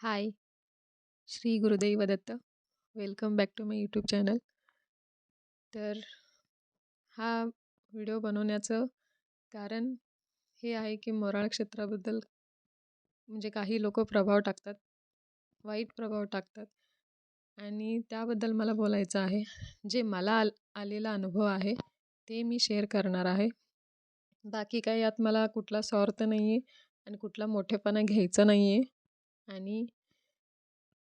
Hi Shri Gurudev Datta welcome back to my YouTube channel तर हा video बनवण्याचं कारण हे आहे की मोराळ क्षेत्राबद्दल म्हणजे काही लोक प्रभाव टाकतात वाईट प्रभाव टाकतात. आणि त्याबद्दल मला बोलायचं आहे. जे मला आल आलेला अनुभव आहे ते मी शेअर करणार आहे. बाकी काही यात मला कुठला स्वार्थ नाही आहे आणि कुठला मोठेपणा घ्यायचा नाही आहे आणि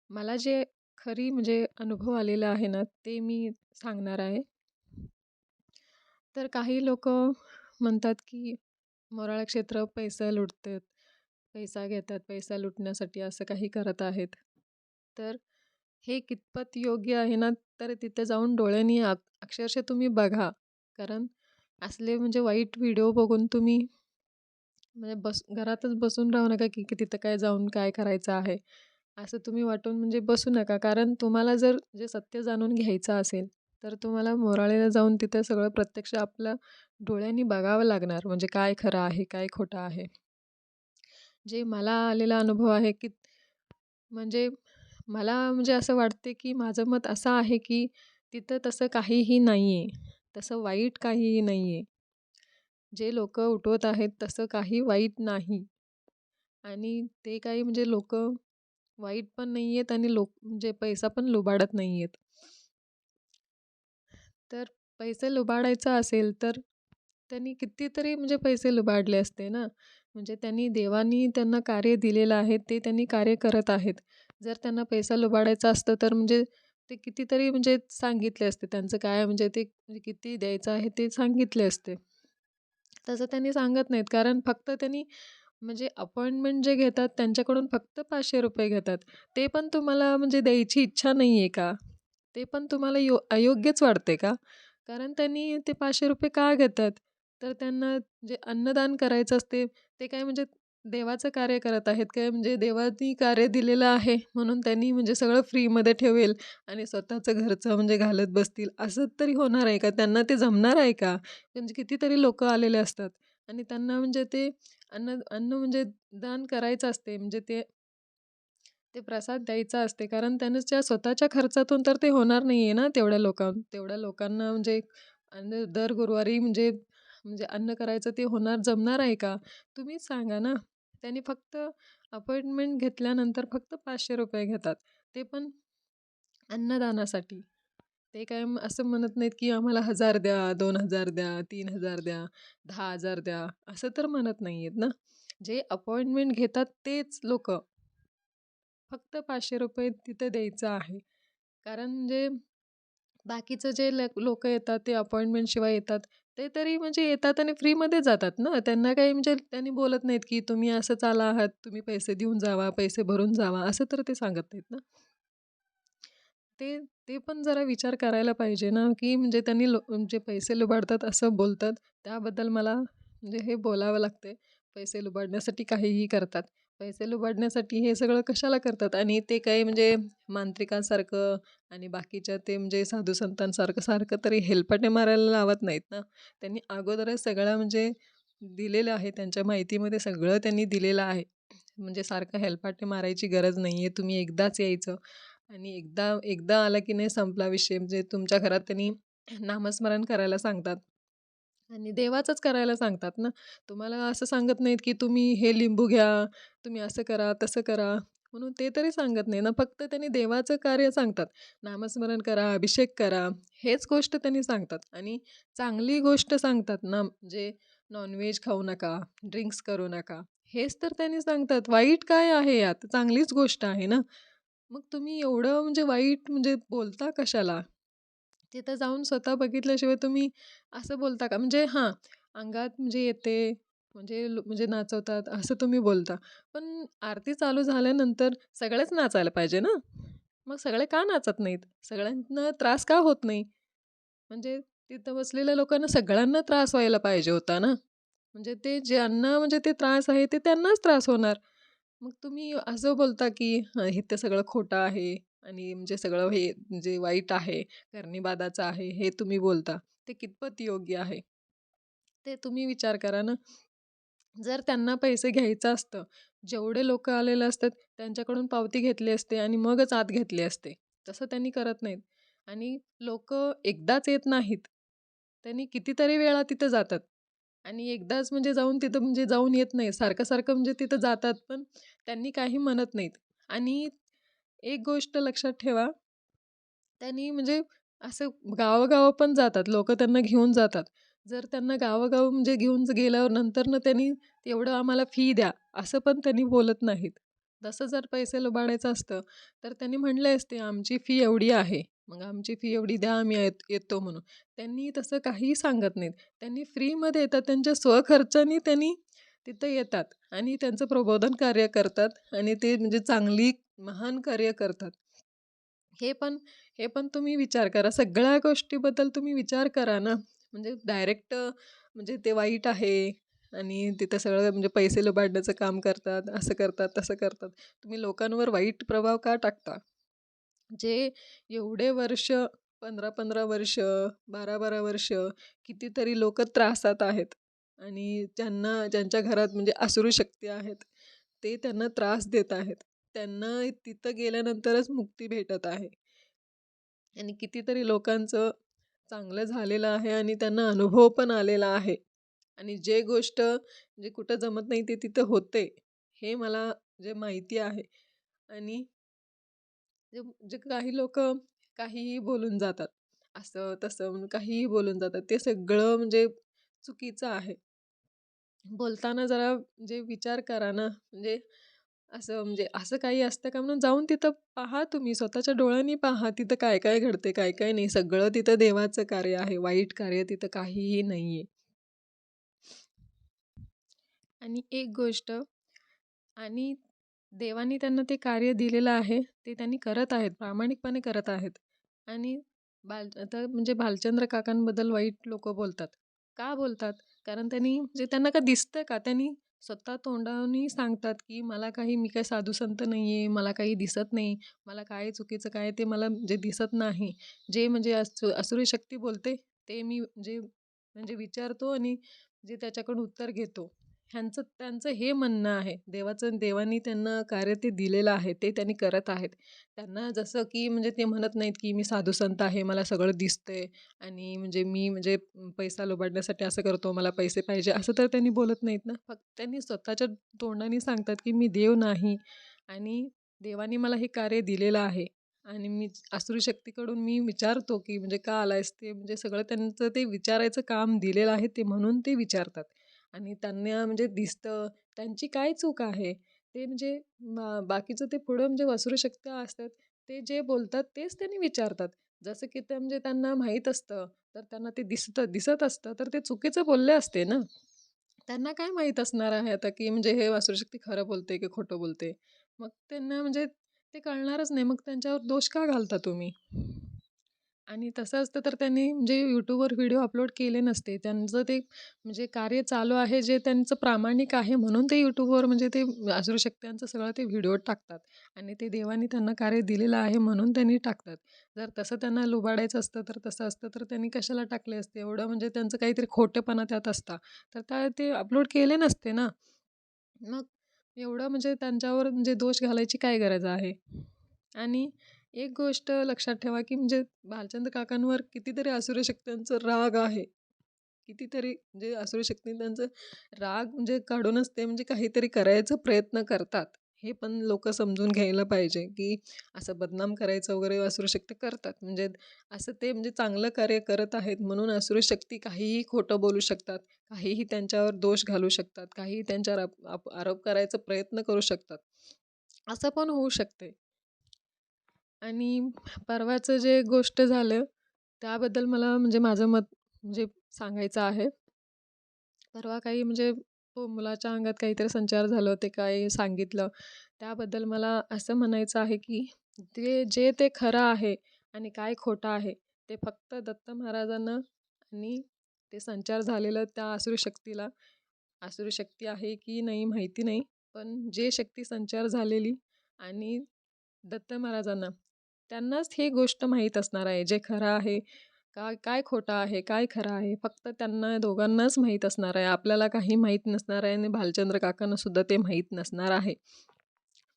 मला जे खरी म्हणजे अनुभव आलेला आहे ना ते मी सांगणार आहे. तर काही लोक म्हणतात की मोराळ क्षेत्र पैसा लुटतात पैसा घेतात पैसा लुटण्यासाठी असं काही करत आहेत. तर हे कितपत योग्य आहे ना तर तिथे जाऊन डोळ्यांनी अक्षरशः तुम्ही बघा. कारण असले म्हणजे वाईट व्हिडिओ बघून तुम्ही म्हणजे बस घरातच बसून राहू नका की की तिथं काय जाऊन काय करायचं आहे. असं तुम्ही वाटून म्हणजे बसू नका. कारण तुम्हाला जर जे सत्य जाणून घ्यायचं असेल तर तुम्हाला मोराळेला जाऊन तिथं सगळं प्रत्यक्ष आपल्या डोळ्यांनी बघावं लागणार. म्हणजे काय खरं आहे काय खोटं आहे. जे मला आलेला अनुभव आहे की म्हणजे मला म्हणजे असं वाटते की माझं मत असं आहे की तिथं तसं काहीही नाही आहे तसं वाईट काहीही नाही आहे जे लोक उठवत आहेत तसं काही वाईट नाही. आणि ते काही म्हणजे लोक वाईट पण नाही आहेत आणि लोक म्हणजे पैसा पण लुबाडत नाही आहेत. तर पैसे लुबाडायचा असेल तर त्यांनी कितीतरी म्हणजे पैसे लुबाडले असते ना. म्हणजे त्यांनी देवानी त्यांना कार्य दिलेलं आहे ते त्यांनी कार्य करत आहेत. जर त्यांना पैसा लुबाडायचा असतं तर म्हणजे ते कितीतरी म्हणजे सांगितले असते. त्यांचं काय म्हणजे ते म्हणजे किती द्यायचं आहे ते सांगितले असते. तसं त्यांनी सांगत नाहीत. कारण फक्त त्यांनी म्हणजे अपॉइंटमेंट जे घेतात त्यांच्याकडून फक्त पाचशे रुपये घेतात. ते पण तुम्हाला म्हणजे द्यायची इच्छा नाही आहे का? ते पण तुम्हाला यो अयोग्यच वाटते का? कारण त्यांनी ते पाचशे रुपये का घेतात? तर त्यांना जे अन्नदान करायचं असते ते काय म्हणजे देवाचं कार्य करत आहेत काय? म्हणजे देवानी कार्य दिलेलं आहे म्हणून त्यांनी म्हणजे सगळं फ्रीमध्ये ठेवेल आणि स्वतःचं घरचं म्हणजे घालत बसतील. असं तरी होणार आहे का? त्यांना ते जमणार आहे का? म्हणजे कितीतरी लोक आलेले असतात आणि त्यांना म्हणजे ते अन्न अन्न म्हणजे दान करायचं असते. म्हणजे ते ते प्रसाद द्यायचा असते. कारण त्यांच्या स्वतःच्या खर्चातून तर ते होणार नाही आहे ना तेवढ्या लोकां तेवढ्या लोकांना म्हणजे अन्न दर गुरुवारी म्हणजे म्हणजे अन्न करायचं ते होणार जमणार आहे का? तुम्हीच सांगा ना. त्यांनी फक्त अपॉइंटमेंट घेतल्यानंतर फक्त पाचशे रुपये घेतात. ते पण अन्नदानासाठी. ते काय असं म्हणत नाहीत की आम्हाला हजार द्या दोन हजार द्या तीन हजार द्या दहा हजार द्या असं तर म्हणत नाही आहेत ना. जे अपॉइंटमेंट घेतात तेच लोक फक्त पाचशे रुपये तिथे द्यायचं आहे. कारण जे बाकीचं जे लोक येतात ते अपॉइंटमेंटशिवाय येतात ते तरी म्हणजे येतात आणि फ्रीमध्ये जातात ना. त्यांना काही म्हणजे त्यांनी बोलत नाहीत की तुम्ही असं चाला आहात तुम्ही पैसे देऊन जावा पैसे भरून जावा असं तर ते सांगत नाहीत ना. ते ते पण जरा विचार करायला पाहिजे ना की म्हणजे त्यांनी लो म्हणजे पैसे लुबाडतात असं बोलतात त्याबद्दल मला म्हणजे हे बोलावं लागते पैसे लुबाडण्यासाठी काहीही करतात. पैसे लुबाडण्यासाठी हे सगळं कशाला करतात? आणि ते काही म्हणजे मांत्रिकांसारखं आणि बाकीच्या ते म्हणजे साधू संतांसारखं सारखं तरी हेलपाटे मारायला लावत नाहीत ना? त्यांनी अगोदरच सगळं म्हणजे दिलेलं आहे. त्यांच्या माहितीमध्ये सगळं त्यांनी दिलेलं आहे. म्हणजे सारखं हेलपाटे मारायची गरज नाही आहे तुम्ही एकदाच यायचं. आणि एकदा एकदा आला की नाही संपला विषय. म्हणजे तुमच्या घरात त्यांनी नामस्मरण करायला सांगतात. आणि देवाचंच करायला सांगतात ना? तुम्हाला असं सांगत नाहीत की तुम्ही हे लिंबू घ्या तुम्ही असं करा तसं करा. म्हणून ते तरी सांगत नाही ना फक्त त्यांनी देवाचं कार्य सांगतात. नामस्मरण करा अभिषेक करा हेच गोष्ट त्यांनी सांगतात. आणि चांगली गोष्ट सांगतात ना म्हणजे नॉनव्हेज खाऊ नका ड्रिंक्स करू नका हेच तर त्यांनी सांगतात. वाईट काय आहे यात? चांगलीच गोष्ट आहे ना. मग तुम्ही एवढं म्हणजे वाईट म्हणजे बोलता कशाला? तिथं जाऊन स्वतः बघितल्याशिवाय तुम्ही असं बोलता का? म्हणजे हां अंगात म्हणजे येते म्हणजे म्हणजे नाचवतात असं तुम्ही बोलता. पण आरती चालू झाल्यानंतर सगळेच नाचायला पाहिजे ना? मग सगळे का नाचत नाहीत? सगळ्यांना त्रास का होत नाही? म्हणजे तिथं बसलेल्या लोकांना सगळ्यांना त्रास व्हायला पाहिजे होता ना? म्हणजे ते ज्यांना म्हणजे ते त्रास आहे ते त्यांनाच त्रास होणार. मग तुम्ही असं बोलता की हे ते सगळं खोटं आहे आणि म्हणजे सगळं हे जे वाईट आहे कर्णीबादाचं आहे हे तुम्ही बोलता. ते कितपत योग्य आहे? ते तुम्ही विचार करा ना. जर त्यांना पैसे घ्यायचं असतं जेवढे लोक आलेले असतात त्यांच्याकडून पावती घेतली असते आणि मगच आत घेतले असते. तसं त्यांनी करत नाहीत. आणि लोक एकदाच येत नाहीत. त्यांनी कितीतरी वेळा तिथं जातात. आणि एकदाच म्हणजे जाऊन तिथं म्हणजे जाऊन येत नाही सारखं सारखं म्हणजे तिथं जातात पण त्यांनी काही म्हणत नाहीत. आणि एक गोष्ट लक्षात ठेवा त्यांनी म्हणजे असं गावोगावं पण जातात. लोक त्यांना घेऊन जातात. जर त्यांना गावोगाव म्हणजे घेऊन गेल्यावर नंतर ना त्यांनी एवढं आम्हाला फी द्या असं पण त्यांनी बोलत नाहीत. तसं जर पैसे लुबाडायचं असतं तर त्यांनी म्हणले असते आमची फी एवढी आहे मग आमची फी एवढी द्या आम्ही येत येतो म्हणून. त्यांनी तसं काहीही सांगत नाहीत. त्यांनी फ्रीमध्ये येतात त्यांच्या स्वखर्चाने त्यांनी तिथं येतात आणि त्यांचं प्रबोधन कार्य करतात आणि ते म्हणजे चांगली महान कार्य करतात. हे पण हे पण तुम्ही विचार करा. सगळ्या गोष्टीबद्दल तुम्ही विचार करा ना. म्हणजे डायरेक्ट म्हणजे ते वाईट आहे आणि तिथं सगळं म्हणजे पैसे लुबाडण्याचं काम करतात असं करतात तसं करतात. तुम्ही लोकांवर वाईट प्रभाव का टाकता? जे एवढे वर्ष पंधरा पंधरा वर्ष बारा बारा वर्ष कितीतरी लोक त्रासात आहेत आणि ज्यांना ज्यांच्या घरात म्हणजे असुरू शक्ती आहेत ते त्यांना त्रास देत आहेत. त्यांना तिथं गेल्यानंतरच मुक्ती भेटत आहे. आणि कितीतरी लोकांचं चांगलं झालेलं आहे आणि त्यांना अनुभव पण आलेला आहे. आणि जे गोष्ट जे कुठं जमत नाही ते तिथं होते हे मला जे माहिती आहे. आणि जे जे काही लोक काहीही बोलून जातात असं तसं म्हणून काहीही बोलून जातात ते सगळं म्हणजे चुकीचं आहे. बोलताना जरा म्हणजे विचार करा ना म्हणजे असं म्हणजे असं काही असतं का म्हणून जाऊन तिथं पहा तुम्ही स्वतःच्या डोळ्यांनी पहा तिथं काय काय घडते काय काय नाही. सगळं तिथं देवाचं कार्य आहे वाईट कार्य तिथं काहीही नाही आहे आणि एक गोष्ट आणि देवानी त्यांना ते कार्य दिलेलं आहे ते त्यांनी करत आहेत प्रामाणिकपणे करत आहेत. आणि बाल आता म्हणजे भालचंद्र काकांबद्दल वाईट लोक बोलतात. का बोलतात? कारण त्यांनी म्हणजे त्यांना का दिसतं का? त्यांनी स्वतः तोंडाने सांगतात की मला काही मी काही साधू संत नाही आहे मला काही दिसत नाही मला काय चुकीचं काय ते मला जे दिसत नाही. जे म्हणजे असु असुरी शक्ती बोलते ते मी जे म्हणजे विचारतो आणि जे त्याच्याकडून उत्तर घेतो. ह्यांचं त्यांचं हे म्हणणं आहे देवाचं देवानी त्यांना कार्य ते दिलेलं आहे ते त्यांनी करत आहेत. त्यांना जसं की म्हणजे ते म्हणत नाहीत की मी साधू संत आहे मला सगळं दिसतंय आणि म्हणजे मी म्हणजे पैसा लुबाडण्यासाठी असं करतो मला पैसे पाहिजे असं तर त्यांनी बोलत नाहीत ना. फक्त त्यांनी स्वतःच्या तोंडाने सांगतात की मी देव नाही आणि देवाने मला हे कार्य दिलेलं आहे आणि मी आसुरी शक्तीकडून मी विचारतो की म्हणजे का आलायस ते म्हणजे सगळं त्यांचं ते विचारायचं काम दिलेलं आहे ते म्हणून ते विचारतात. आणि त्यांना म्हणजे दिसतं. त्यांची काय चूक आहे? ते म्हणजे बाकीचं ते पुढं म्हणजे वसरू शक्ती असतात. ते जे बोलतात तेच त्यांनी विचारतात. जसं की ते म्हणजे त्यांना माहीत असतं तर त्यांना ते दिसतं दिसत असतं तर ते चुकीचं बोलले असते ना? त्यांना काय माहीत असणार आहे आता की म्हणजे हे वासुशक्ती खरं बोलते की खोटं बोलते मग त्यांना म्हणजे ते कळणारच नाही. मग त्यांच्यावर दोष का घालता तुम्ही? आणि तसं असतं तर त्यांनी म्हणजे यूट्यूबवर व्हिडिओ अपलोड केले नसते. त्यांचं ते म्हणजे कार्य चालू आहे जे त्यांचं प्रामाणिक आहे म्हणून ते यूट्यूबवर म्हणजे ते शक्त्यांचं सगळं ते व्हिडिओ टाकतात आणि ते देवानी त्यांना कार्य दिलेलं आहे म्हणून त्यांनी टाकतात. जर तसं त्यांना लुबाडायचं असतं तर तसं असतं तर त्यांनी कशाला टाकले असते? एवढं म्हणजे त्यांचं काहीतरी खोटेपणा त्यात असता. तर त्या ते अपलोड केले नसते ना. मग एवढं म्हणजे त्यांच्यावर म्हणजे दोष घालायची काय गरज आहे? आणि एक गोष्ट लक्षात ठेवा की म्हणजे भालचंद्र काकांवर कितीतरी असुरी शक्त्यांचं राग आहे. कितीतरी म्हणजे असुरी शक्ती त्यांचं राग म्हणजे काढूनच ते म्हणजे काहीतरी करायचा प्रयत्न करतात. हे पण लोक समजून घ्यायला पाहिजे की असं बदनाम करायचं वगैरे असुरी शक्ती करतात. म्हणजे असं ते म्हणजे चांगलं कार्य करत आहेत म्हणून असुरी शक्ती काहीही खोटं बोलू शकतात काहीही त्यांच्यावर दोष घालू शकतात काहीही त्यांच्यावर आरोप करायचा प्रयत्न करू शकतात. असं पण होऊ शकते. आणि परवाचं जे गोष्ट झालं त्याबद्दल मला म्हणजे माझं मत म्हणजे सांगायचं आहे. परवा काही म्हणजे हो, मुलाच्या अंगात काहीतरी संचार झालं ते काय सांगितलं त्याबद्दल मला असं म्हणायचं आहे की ते जे ते खरं आहे आणि काय खोटं आहे ते फक्त दत्त महाराजांना आणि ते संचार झालेलं त्या आसुरी शक्तीला आसुरी शक्ती आहे की नाही माहिती नाही पण जे शक्ती संचार झालेली आणि दत्त महाराजांना त्यांनाच ही गोष्ट माहीत असणार आहे जे खरं आहे काय काय खोटं आहे काय खरं आहे फक्त त्यांना दोघांनाच माहीत असणार आहे. आपल्याला काही माहीत नसणार आहे आणि भालचंद्र काकांना सुद्धा ते माहीत नसणार आहे.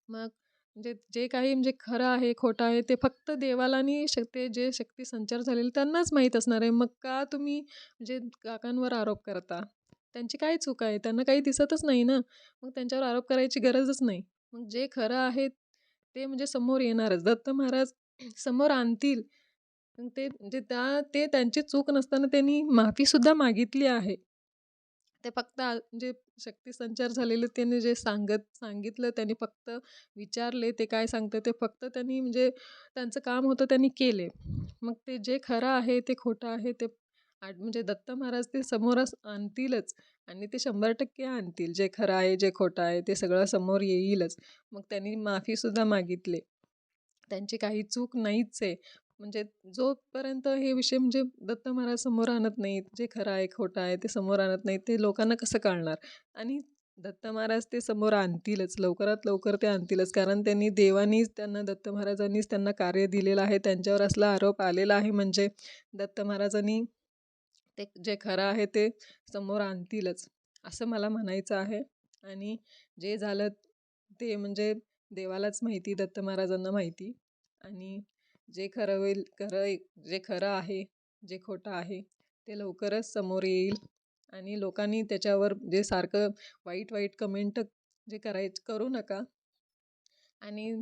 मग म्हणजे जे काही म्हणजे खरं आहे खोटं आहे ते फक्त देवाला आणि ते जे शक्ती संचार झालेले त्यांनाच माहीत असणार आहे. मग का तुम्ही म्हणजे काकांवर आरोप करता? त्यांची काय चूक आहे? त्यांना काही दिसतच नाही ना? मग त्यांच्यावर आरोप करायची गरजच नाही. मग जे खरं आहे ते म्हणजे समोर येणारच. दत्त महाराज समोर आणतील. ते म्हणजे त्या ते त्यांची चूक नसताना त्यांनी माफीसुद्धा मागितली आहे. ते फक्त म्हणजे शक्तिसंचार झालेलं झालेले त्याने जे सांगत सांगितलं त्यांनी फक्त विचारले ते काय सांगतं ते फक्त त्यांनी म्हणजे त्यांचं काम होतं त्यांनी केले. मग ते जे खरं आहे ते खोटं आहे ते म्हणजे दत्त महाराज ते समोरच आणतीलच आणि ते शंभर टक्के आणतील. जे खरं आहे जे खोटं आहे ते सगळं समोर येईलच. मग त्यांनी माफीसुद्धा मागितले. त्यांची काही चूक नाहीच आहे म्हणजे जोपर्यंत हे विषय म्हणजे दत्त महाराज समोर आणत नाहीत जे खरं आहे खोटं आहे ते समोर आणत नाहीत ते लोकांना कसं कळणार? आणि दत्त महाराज ते समोर आणतीलच लवकरात लवकर ते आणतीलच. कारण त्यांनी देवानीच त्यांना दत्त महाराजांनीच त्यांना कार्य दिलेलं आहे. त्यांच्यावर असला आरोप आलेला आहे म्हणजे दत्त महाराजांनी ते जे खरं आहे ते समोर आणतीलच असं मला म्हणायचं आहे. आणि जे झालं ते म्हणजे देवालाच माहिती दत्त महाराजांना माहिती. आणि जे खरं होईल खरं जे खरं आहे जे खोटं आहे ते लवकरच समोर येईल. आणि लोकांनी त्याच्यावर जे सारखं वाईट वाईट कमेंट जे करायचं करू नका. आणि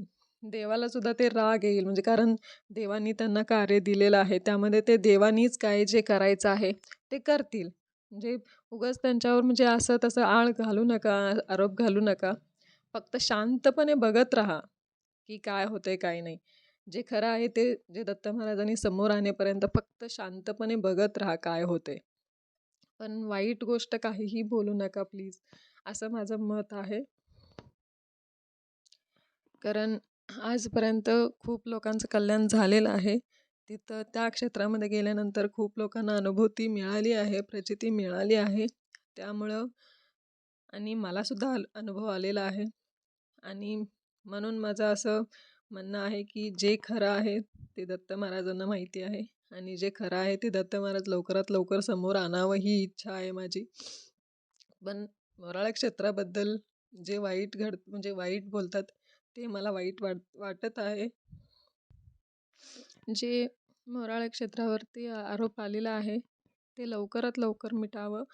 देवालासुद्धा ते राग येईल. म्हणजे कारण देवानी त्यांना कार्य दिलेलं आहे. त्यामध्ये ते देवानीच काय जे करायचं आहे ते करतील. म्हणजे उगाच त्यांच्यावर म्हणजे असं तसं आळ घालू नका आरोप घालू नका. फक्त शांतपणे बघत राहा की काय होतंय काय नाही. जे खरं आहे ते जे दत्त महाराजांनी समोर आणेपर्यंत फक्त शांतपणे बघत राहा काय होते पण वाईट गोष्ट काहीही बोलू नका प्लीज. असं माझं मत आहे. कारण आजपर्यंत खूप लोकांचं कल्याण झालेलं आहे. तिथं त्या क्षेत्रामध्ये गेल्यानंतर खूप लोकांना अनुभूती मिळाली आहे प्रचिती मिळाली आहे. त्यामुळं आणि मलासुद्धा अनुभव आलेला आहे. आणि म्हणून माझं असं म्हणणं आहे की जे खरं आहे ते दत्त महाराजांना माहिती आहे आणि जे खरं आहे ते दत्त महाराज लवकरात लवकर समोर आणावं ही इच्छा आहे माझी. पण मोराळ क्षेत्राबद्दल जे वाईट घड म्हणजे वाईट बोलतात ते मला वाईट वाट वाटत आहे. जे मोराळ क्षेत्रावरती आरोप आलेला आहे ते लवकरात लवकर मिटावं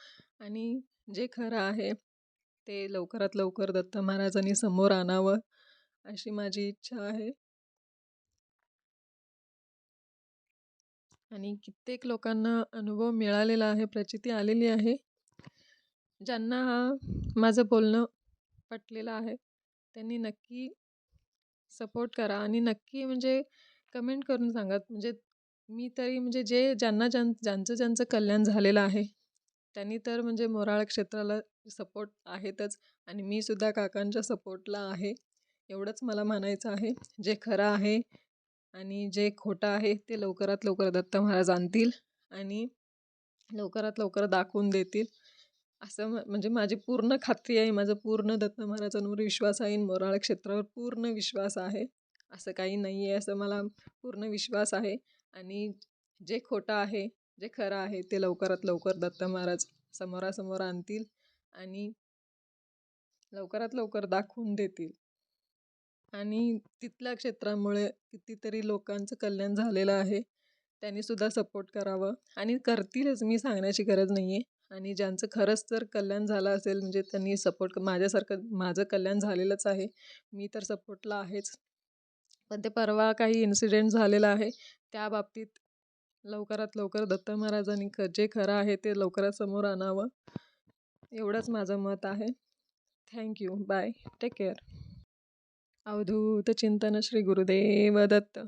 आणि जे खरं आहे ते लवकरात लवकर दत्त महाराजांनी समोर आणावं अशी माझी इच्छा आहे. आणि कित्येक लोकांना अनुभव मिळालेला आहे प्रचिती आलेली आहे ज्यांना हा माझं बोलणं पटलेलं आहे. त्यांनी नक्की सपोर्ट करा आणि नक्की म्हणजे कमेंट करून सांगा. म्हणजे मी तरी म्हणजे जे ज्यांना ज्यां ज्यांचं ज्यांचं कल्याण झालेलं आहे त्यांनी तर म्हणजे मोराळ क्षेत्राला सपोर्ट आहेतच आणि मी सुद्धा काकांच्या सपोर्टला आहे. एवढंच मला म्हणायचं आहे. जे खरं आहे आणि जे खोटं आहे ते लवकरात लवकर दत्त महाराज आणतील आणि लवकरात लवकर दाखवून देतील. असं म्हणजे माझी पूर्ण खात्री आहे. माझं पूर्ण दत्त महाराजांवर विश्वास आहे मोराळ क्षेत्रावर पूर्ण विश्वास आहे. असं काही नाही आहे असं मला पूर्ण विश्वास आहे. आणि जे खोटं आहे जे खरं आहे ते लवकरात लवकर दत्त महाराज समोरासमोर आणतील आणि लवकरात लवकर दाखवून देतील. आणि तिथल्या क्षेत्रामुळे कितीतरी लोकांचं कल्याण झालेलं आहे. त्यांनीसुद्धा सपोर्ट करावं. आणि करतीलच मी सांगण्याची गरज नाही आहे आणि ज्यांचं खरंच जर कल्याण झालं असेल म्हणजे त्यांनी सपोर्ट माझ्यासारखं माझं कल्याण झालेलंच आहे. मी तर सपोर्टला आहेच. पण ते परवा काही इन्सिडेंट झालेला आहे. त्या बाबतीत लवकरात लवकर दत्त महाराजांनी ख जे खरं आहे ते लवकरात समोर आणावं. एवढंच माझं मत आहे. Thank you bye take care Avadhoot चिंतन श्री गुरुदेव दत्त.